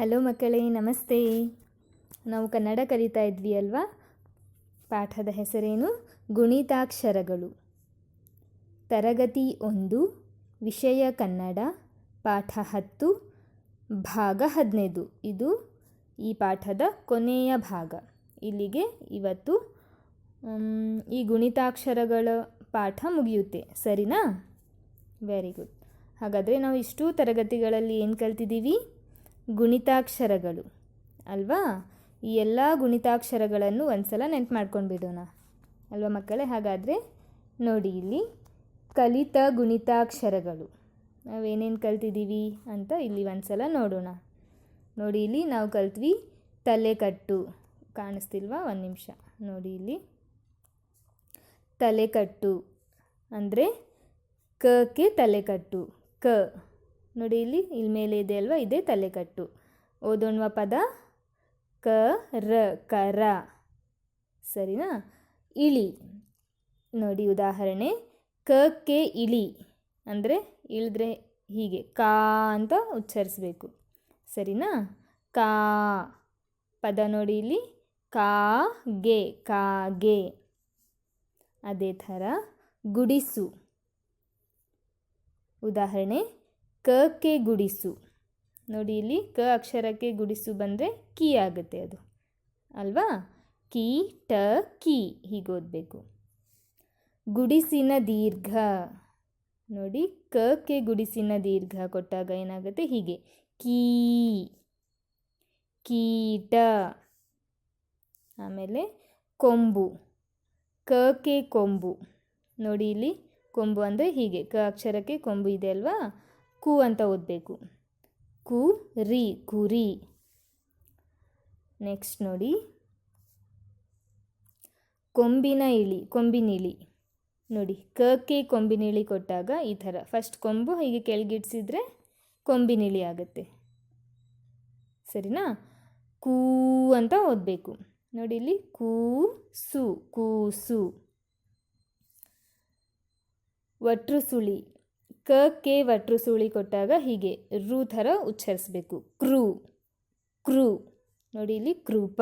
Hello ಮಕ್ಕಳೇ, ನಮಸ್ತೆ. ನಾವು ಕನ್ನಡ ಕಲಿತಾ ಇದ್ವಿ ಅಲ್ವಾ? ಪಾಠದ ಹೆಸರೇನು? ಗುಣಿತಾಕ್ಷರಗಳು. ತರಗತಿ ಒಂದು, ವಿಷಯ ಕನ್ನಡ, ಪಾಠ ಹತ್ತು, ಭಾಗ ಹದಿನೈದು. ಇದು ಈ ಪಾಠದ ಕೊನೆಯ ಭಾಗ. ಇಲ್ಲಿಗೆ ಇವತ್ತು ಈ ಗುಣಿತಾಕ್ಷರಗಳ ಪಾಠ ಮುಗಿಯುತ್ತೆ. ಸರಿನಾ? ವೆರಿ ಗುಡ್ ಹಾಗಾದರೆ ನಾವು ಇಷ್ಟೂ ತರಗತಿಗಳಲ್ಲಿ ಏನು ಕಲ್ತಿದ್ದೀವಿ? ಗುಣಿತಾಕ್ಷರಗಳು. ಅಲ್ವಾ? ಈ ಎಲ್ಲ ಗುಣಿತಾಕ್ಷರಗಳನ್ನು ಒಂದ್ಸಲ ನೆನ್ಪು ಮಾಡ್ಕೊಂಡು ಬಿಡೋಣ. ಅಲ್ವಾ ಮಕ್ಕಳೇ? ಹಾಗಾದರೆ ನೋಡಿ ಇಲ್ಲಿ ಕಲಿತ ಗುಣಿತಾಕ್ಷರಗಳು. ನಾವೇನೇನು ಕಲ್ತಿದ್ದೀವಿ ಅಂತ ಇಲ್ಲಿ ಒಂದ್ಸಲ ನೋಡೋಣ. ನೋಡಿ ಇಲ್ಲಿ ನಾವು ಕಲ್ತ್ವಿ ತಲೆಕಟ್ಟು. ಕಾಣಿಸ್ತಿಲ್ವಾ? ಒಂದು ನಿಮಿಷ. ನೋಡಿ ಇಲ್ಲಿ. ತಲೆಕಟ್ಟು. ಅಂದರೆ ಕಕ್ಕೆ ತಲೆಕಟ್ಟು. ಕ. ನೋಡಿ ಇಲ್ಲಿ ಇಲ್ಲಿ ಮೇಲೆ ಇದೆ ಅಲ್ವಾ? ಇದೇ ತಲೆಕಟ್ಟು. ಓದೋಣ್ವ ಪದ? ಕ, ರ, ಕರ. ಸರಿನಾ? ಇಳಿ. ನೋಡಿ ಉದಾಹರಣೆ. ಕ, ಕೆ, ಇಳಿ. ಅಂದರೆ ಇಳಿದ್ರೆ ಹೀಗೆ. ಕಾ ಅಂತ ಉಚ್ಚರಿಸಬೇಕು ಸರಿನಾ? ಕಾ. ಪದ ನೋಡಿ ಇಲ್ಲಿ. ಕಾ, ಗೆ. ಅದೇ ಥರ ಗುಡಿಸು. ಉದಾಹರಣೆ. ಕಕ್ಕೆ ಗುಡಿಸು. ನೋಡಿ ಇಲ್ಲಿ ಕ ಅಕ್ಷರಕ್ಕೆ ಗುಡಿಸು ಬಂದರೆ ಕೀ ಆಗುತ್ತೆ ಅದು. ಅಲ್ವಾ? ಕಿ, ಟ, ಕೀ ಹೀಗೆ ಓದಬೇಕು. ಗುಡಿಸಿನ ದೀರ್ಘ. ನೋಡಿ ಕಕ್ಕೆ ಗುಡಿಸಿನ ದೀರ್ಘ ಕೊಟ್ಟಾಗ ಏನಾಗುತ್ತೆ? ಹೀಗೆ. ಕೀ, ಕೀಟ. ಆಮೇಲೆ ಕೊಂಬು. ಕಕ್ಕೆ ಕೊಂಬು. ನೋಡಿ ಇಲ್ಲಿ ಕೊಂಬು ಅಂದರೆ ಹೀಗೆ. ಕ ಅಕ್ಷರಕ್ಕೆ ಕೊಂಬು ಇದೆ ಅಲ್ವಾ? ಕು ಅಂತ ಓದಬೇಕು. ಕು, ರಿ ಕುರಿ ನೆಕ್ಸ್ಟ್ ನೋಡಿ. ಕೊಂಬಿನ ಇಳಿ, ಕೊಂಬಿನಿಳಿ. ನೋಡಿ ಕಕ್ಕೆ ಕೊಂಬಿನಿಳಿ ಕೊಟ್ಟಾಗ ಈ ಥರ. ಫಸ್ಟ್ ಕೊಂಬು ಹೀಗೆ ಕೆಳಗಿಡ್ಸಿದ್ರೆ ಕೊಂಬಿನಿಳಿ ಆಗುತ್ತೆ. ಸರಿನಾ? ಕೂ ಅಂತ ಓದಬೇಕು. ನೋಡಿ ಇಲ್ಲಿ ಕೂಸು ಕೂಸು ವಟ್ರು ಸುಳಿ. ಕಕ್ಕೆ ವಟ್ರು ಸುಳಿ ಕೊಟ್ಟಾಗ ಹೀಗೆ ರು ಥರ ಉಚ್ಚರಿಸಬೇಕು ಕ್ರೂ ಕ್ರೂ ನೋಡಿ ಇಲ್ಲಿ ಕೃಪ.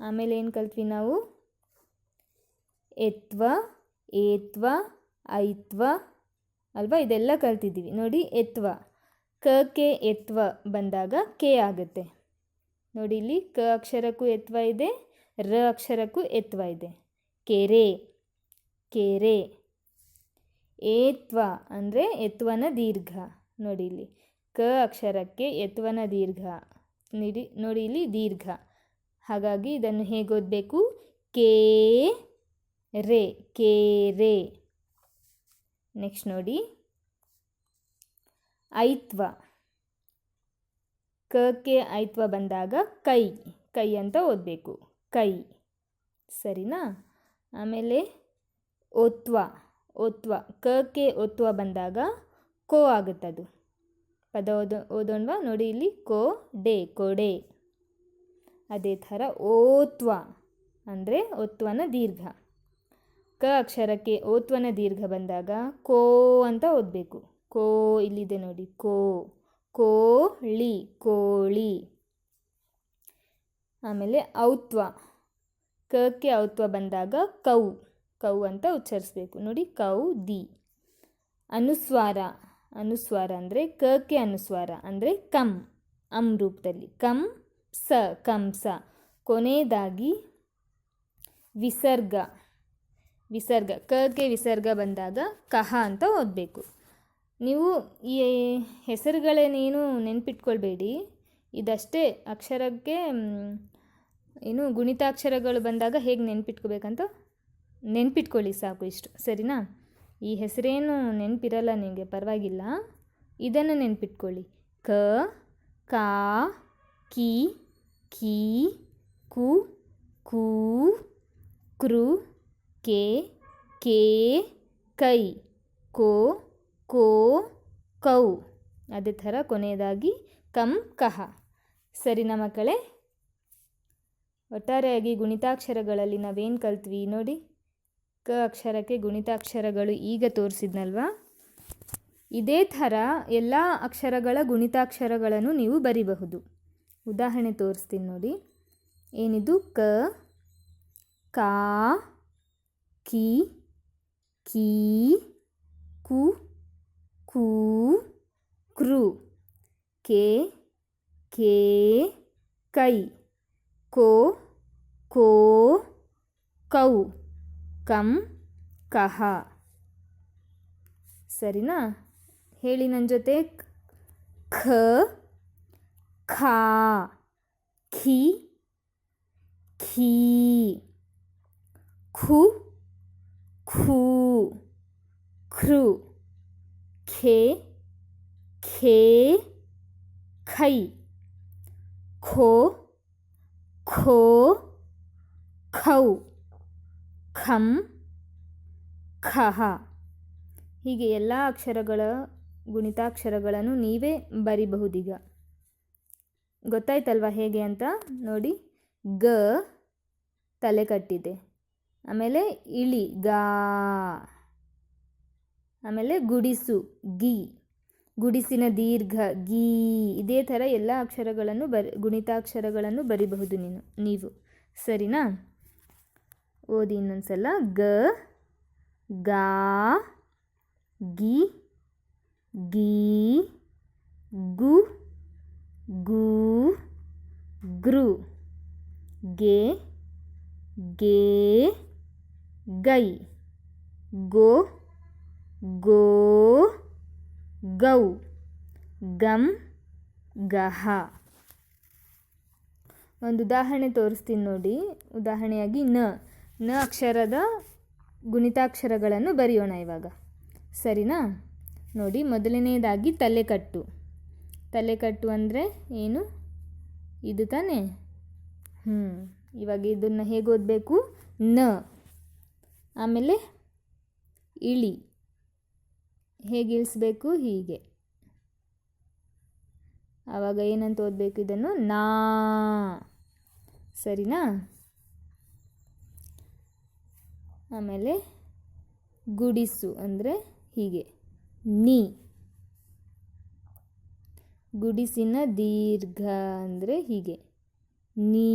ಆಮೇಲೆ ಏನು ಕಲ್ತ್ವಿ ನಾವು? ಎತ್ವ, ಏತ್ವ, ಐತ್ವ ಅಲ್ವಾ? ಇದೆಲ್ಲ ಕಲ್ತಿದ್ದೀವಿ. ನೋಡಿ, ಎತ್ವ. ಕ, ಕೆ, ಎತ್ವ ಬಂದಾಗ ಕೆ ಆಗುತ್ತೆ. ನೋಡಿ ಇಲ್ಲಿ ಕ ಅಕ್ಷರಕ್ಕೂ ಎತ್ವ ಇದೆ, ರ ಅಕ್ಷರಕ್ಕೂ ಎತ್ವ ಇದೆ. ಕೆರೆ ಕೆರೆ. ಏತ್ವ ಅಂದರೆ ಎತ್ವನ ದೀರ್ಘ. ನೋಡಿ ಇಲ್ಲಿ. ಕ ಅಕ್ಷರಕ್ಕೆ ಎತ್ವನ ದೀರ್ಘ. ನಿಡಿ, ನೋಡಿ ಇಲ್ಲಿ ದೀರ್ಘ. ಹಾಗಾಗಿ ಇದನ್ನು ಹೇಗೆ ಓದಬೇಕು? ಕೇ ರೇ ಕೇರೆ ನೆಕ್ಸ್ಟ್ ನೋಡಿ. ಐತ್ವ. ಕಕ್ಕೆ ಐತ್ವ ಬಂದಾಗ ಕೈ. ಕೈ ಅಂತ ಓದಬೇಕು. ಕೈ. ಸರಿನಾ? ಆಮೇಲೆ ಒತ್ವ. ಒತ್ವ ಕಕ್ಕೆ ಒತ್ವ ಬಂದಾಗ ಕೋ ಆಗುತ್ತದು. ಪದ ಓದೋ, ಓದೋಣ್ವಾ? ನೋಡಿ ಇಲ್ಲಿ ಕೋ, ಡೆ, ಕೊಡೆ. ಅದೇ ಥರ ಓತ್ವ ಅಂದರೆ ಒತ್ವನ ದೀರ್ಘ. ಕ ಅಕ್ಷರಕ್ಕೆ ಓತ್ವನ ದೀರ್ಘ ಬಂದಾಗ ಕೋ ಅಂತ ಓದಬೇಕು. ಕೋ ಇಲ್ಲಿದೆ ನೋಡಿ, ಕೋ. ಕೋಳಿ ಕೋಳಿ. ಆಮೇಲೆ ಔತ್ವ. ಕಕ್ಕೆ ಔತ್ವ ಬಂದಾಗ ಕೌ. ಕೌ ಅಂತ ಉಚ್ಚರಿಸಬೇಕು. ನೋಡಿ, ಕೌ, ದಿ. ಅನುಸ್ವಾರ. ಅನುಸ್ವಾರ ಅಂದರೆ ಕಕ್ಕೆ ಅನುಸ್ವಾರ ಅಂದರೆ ಕಂ. ಅಂ ರೂಪದಲ್ಲಿ. ಕಂ, ಸ, ಕಂಸ. ಕೊನೆಯದಾಗಿ ವಿಸರ್ಗ. ವಿಸರ್ಗ. ಕಕ್ಕೆ ವಿಸರ್ಗ ಬಂದಾಗ ಕಹ ಅಂತ ಓದಬೇಕು. ನೀವು ಈ ಹೆಸರುಗಳೇನೇನು ನೆನ್ಪಿಟ್ಕೊಳ್ಬೇಡಿ. ಇದಷ್ಟೇ ಅಕ್ಷರಕ್ಕೆ ಏನು ಗುಣಿತಾಕ್ಷರಗಳು ಬಂದಾಗ ಹೇಗೆ ನೆನ್ಪಿಟ್ಕೋಬೇಕಂತ ನೆನ್ಪಿಟ್ಕೊಳ್ಳಿ ಸಾಕು ಇಷ್ಟು, ಸರಿನಾ? ಈ ಹೆಸರೇನು ನೆನಪಿರಲ್ಲ ನಿಮಗೆ ಪರವಾಗಿಲ್ಲ. ಇದನ್ನು ನೆನ್ಪಿಟ್ಕೊಳ್ಳಿ. ಕ, ಕಾ, ಕಿ ಕಿ, ಕು, ಕೂ, ಕೃ, ಕೆ ಕೆ, ಕೈ, ಕೋ ಕೋ, ಕೌ. ಅದೇ ಥರ ಕೊನೆಯದಾಗಿ ಕಂ, ಕಹ. ಸರಿನಾ ಮಕ್ಕಳೇ? ಒಟ್ಟಾರೆಯಾಗಿ ಗುಣಿತಾಕ್ಷರಗಳಲ್ಲಿ ನಾವೇನು ಕಲ್ತ್ವಿ ನೋಡಿ. ಕ ಅಕ್ಷರಕ್ಕೆ ಗುಣಿತಾಕ್ಷರಗಳು ಈಗ ತೋರಿಸಿದ್ನಲ್ವಾ? ಇದೇ ಥರ ಎಲ್ಲ ಅಕ್ಷರಗಳ ಗುಣಿತಾಕ್ಷರಗಳನ್ನು ನೀವು ಬರಿಬಹುದು. ಉದಾಹರಣೆ ತೋರಿಸ್ತೀನಿ ನೋಡಿ. ಏನಿದು? ಕ, ಕಾ, ಕಿ, ಕೀ, ಕು ಕು, ಕೃ, ಕೆ ಕೆ, ಕೈ, ಕೋ ಕೋ, ಕೌ. ಕಂ ಕಹ. ಸರಿನಾ? ಹೇಳಿ ನನ್ನ ಜೊತೆ. ಖ, ಖಾ, ಖಿ, ಖೀ, ಖು, ಖೂ, ಖೃ, ಖೇ ಖೇ, ಖೈ, ಖೋ ಖೋ, ಖೌ. ಖಂ, ಖಹ. ಹೀಗೆ ಎಲ್ಲ ಅಕ್ಷರಗಳ ಗುಣಿತಾಕ್ಷರಗಳನ್ನು ನೀವೇ ಬರಿಬಹುದೀಗ. ಗೊತ್ತಾಯ್ತಲ್ವಾ ಹೇಗೆ ಅಂತ? ನೋಡಿ. ಗ ತಲೆ ಕಟ್ಟಿದೆ. ಆಮೇಲೆ ಇಳಿ, ಗಾ. ಆಮೇಲೆ ಗುಡಿಸು, ಗಿ. ಗುಡಿಸಿನ ದೀರ್ಘ, ಗೀ. ಇದೇ ಥರ ಎಲ್ಲ ಅಕ್ಷರಗಳನ್ನು ಬರಿ, ಗುಣಿತಾಕ್ಷರಗಳನ್ನು ಬರಿಬಹುದು ನೀನು, ನೀವು. ಸರಿನಾ? ಓದಿ ಇನ್ನೊಂದ್ಸಲ. ಗ, ಗಾ, ಗಿ, ಗೀ, ಗು, ಗೂ ಗ್ರು ಗೆ ಗೆ, ಗೈ. ಗೋ ಗೋ, ಗೌ. ಗಮ್ ಗಹ. ಒಂದು ಉದಾಹರಣೆ ತೋರಿಸ್ತೀನಿ ನೋಡಿ. ಉದಾಹರಣೆಯಾಗಿ ನ. ನ ಅಕ್ಷರದ ಗುಣಿತಾಕ್ಷರಗಳನ್ನು ಬರೆಯೋಣ ಇವಾಗ. ಸರಿನಾ? ನೋಡಿ ಮೊದಲನೆಯದಾಗಿ ತಲೆಕಟ್ಟು. ತಲೆಕಟ್ಟು ಅಂದರೆ ಏನು? ಇದು ತಾನೇ? ಹ್ಞೂ ಇವಾಗ ಇದನ್ನು ಹೇಗೆ ಓದಬೇಕು? ನ. ಆಮೇಲೆ ಇಳಿ. ಹೇಗೆ ಇಳಿಸ್ಬೇಕು? ಹೀಗೆ. ಆವಾಗ ಏನಂತ ಓದಬೇಕು ಇದನ್ನು? ನಾ. ಸರಿನಾ? ಆಮೇಲೆ ಗುಡಿಸು ಅಂದರೆ ಹೀಗೆ. ನೀ. ಗುಡಿಸಿನ ದೀರ್ಘ ಅಂದರೆ ಹೀಗೆ. ನೀ.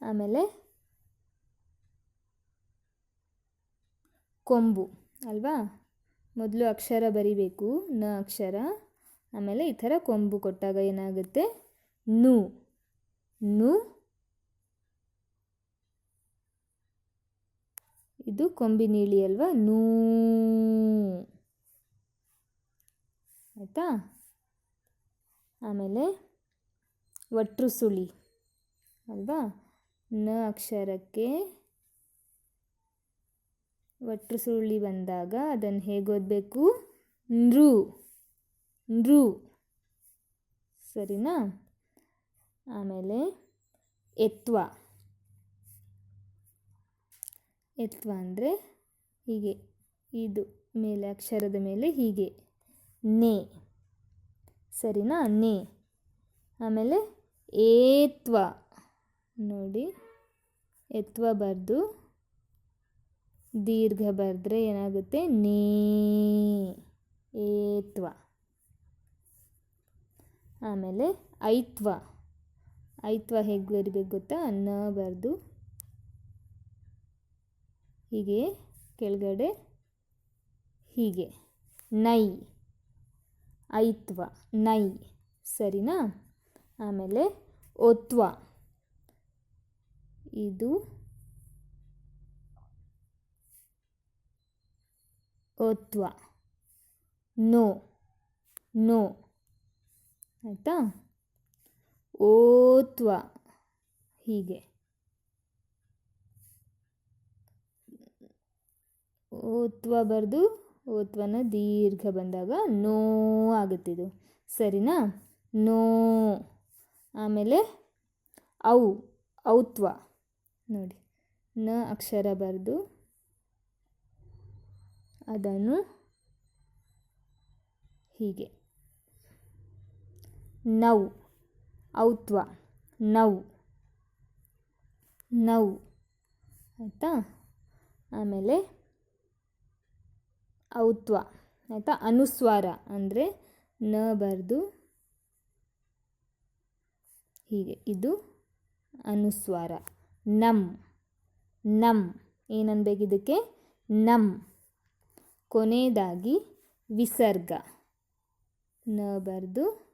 ಆಮೇಲೆ ಕೊಂಬು ಅಲ್ವಾ? ಮೊದಲು ಅಕ್ಷರ ಬರಿಬೇಕು, ನ ಅಕ್ಷರ. ಆಮೇಲೆ ಈ ಥರ ಕೊಂಬು ಕೊಟ್ಟಾಗ ಏನಾಗುತ್ತೆ? ನು. ನು. ಇದು ಕೊಂಬಿನೀಳಿ ಅಲ್ವಾ? ನೂ. ಆಯಿತಾ? ಆಮೇಲೆ ಒಟ್ರು ಸುಳಿ ಅಲ್ವಾ? ನ ಅಕ್ಷರಕ್ಕೆ ಒಟ್ರು ಸುರುಳಿ ಬಂದಾಗ ಅದನ್ನು ಹೇಗೆ ಓದಬೇಕು? ನೃ. ನೃ. ಸರಿನಾ? ಆಮೇಲೆ ಎತ್ವ. ಎತ್ವ ಅಂದರೆ ಹೀಗೆ, ಇದು ಮೇಲೆ, ಅಕ್ಷರದ ಮೇಲೆ ಹೀಗೆ. ನೇ. ಸರಿನಾ? ನೇ. ಆಮೇಲೆ ಏತ್ವ. ನೋಡಿ, ಎತ್ವ ಬರೆದು ದೀರ್ಘ ಬರೆದ್ರೆ ಏನಾಗುತ್ತೆ? ನೇ. ಏತ್ವ. ಆಮೇಲೆ ಐತ್ವ. ಐತ್ವ ಹೇಗೆ ಬರಿಬೇಕು ಗೊತ್ತಾ? ಅನ್ನ ಬರೆದು ಹೀಗೆ ಕೆಳಗಡೆ ಹೀಗೆ. ನೈ. ಐತ್ವ. ನೈ. ಸರಿನಾ? ಆಮೇಲೆ ಒತ್ವ. ಇದು ಒತ್ವ. ನೋ. ನೋ. ಆಯಿತಾ? ಓತ್ವ. ಹೀಗೆ. ಓತ್ವ ಬರೆದು, ಓತ್ವನ ದೀರ್ಘ ಬಂದಾಗ ನೋ ಆಗುತ್ತಿದು. ಸರಿನಾ? ನೋ. ಆಮೇಲೆ ಔ, ಔತ್ವ. ನೋಡಿ, ನ ಅಕ್ಷರ ಬರೆದು ಅದನ್ನು ಹೀಗೆ. ನೌ. ಔತ್ವ, ನೌ. ನೌ. ಆಯಿತಾ? ಆಮೇಲೆ ಔತ್ವ, ಆಯಿತಾ? ಅನುಸ್ವಾರ ಅಂದರೆ ನ ಬರೆದು ಹೀಗೆ. ಇದು ಅನುಸ್ವಾರ. ನಮ್ ನಮ್ ಏನನ್ಬೇಕು ಇದಕ್ಕೆ? ನಮ್ ಕೊನೆಯದಾಗಿ ವಿಸರ್ಗ. ನ ಬರೆದು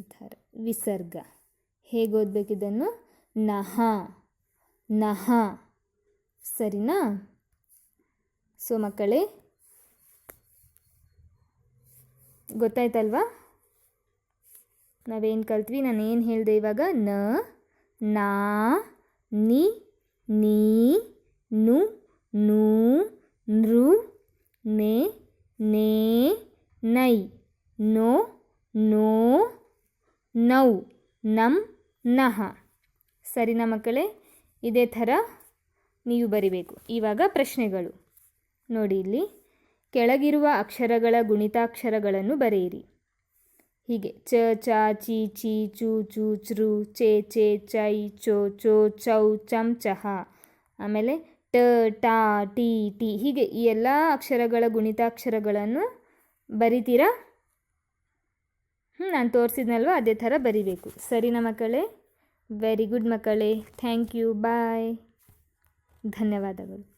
ಥರ ವಿಸರ್ಗ. ಹೇಗೆ ಓದ್ಬೇಕು ಇದನ್ನು? ನಹ. ನಹ. ಸರಿನಾ? ಸೊ ಮಕ್ಕಳೇ, ಗೊತ್ತಾಯ್ತಲ್ವಾ? ನಾವೇನು ಕಲ್ತ್ವಿ ನಾನು ಏನು ಹೇಳಿದೆ ಇವಾಗ? ನ, ನಾ, ನಿ, ನೀ, ನು, ನೂ ನೃ ನೆ, ನೇ, ನೈ. ನೋ ನೋ ನೌ ನಮ್ ನಹ. ಸರಿನಾ ಮಕ್ಕಳೇ? ಇದೇ ಥರ ನೀವು ಬರಿಬೇಕು. ಇವಾಗ ಪ್ರಶ್ನೆಗಳು. ನೋಡಿ ಇಲ್ಲಿ. ಕೆಳಗಿರುವ ಅಕ್ಷರಗಳ ಗುಣಿತಾಕ್ಷರಗಳನ್ನು ಬರೆಯಿರಿ. ಹೀಗೆ. ಚ ಚ, ಚಿ ಚಿ, ಚು ಚು ಚ್ರು ಚೆ ಚೆ, ಚೈ, ಚೋ ಚೋ, ಚೌ, ಚಂ, ಚಹ. ಆಮೇಲೆ ಟ, ಟಾ, ಟಿ ಟಿ. ಹೀಗೆ ಈ ಎಲ್ಲ ಅಕ್ಷರಗಳ ಗುಣಿತಾಕ್ಷರಗಳನ್ನು ಬರಿತೀರಾ? ಹ್ಞೂ ನಾನು ತೋರಿಸಿದ್ನಲ್ವ? ಅದೇ ಥರ ಬರಿಬೇಕು. ಸರಿನಾ ಮಕ್ಕಳೇ? ವೆರಿ ಗುಡ್ ಮಕ್ಕಳೇ. ಥ್ಯಾಂಕ್ ಯು ಬಾಯ್ ಧನ್ಯವಾದಗಳು.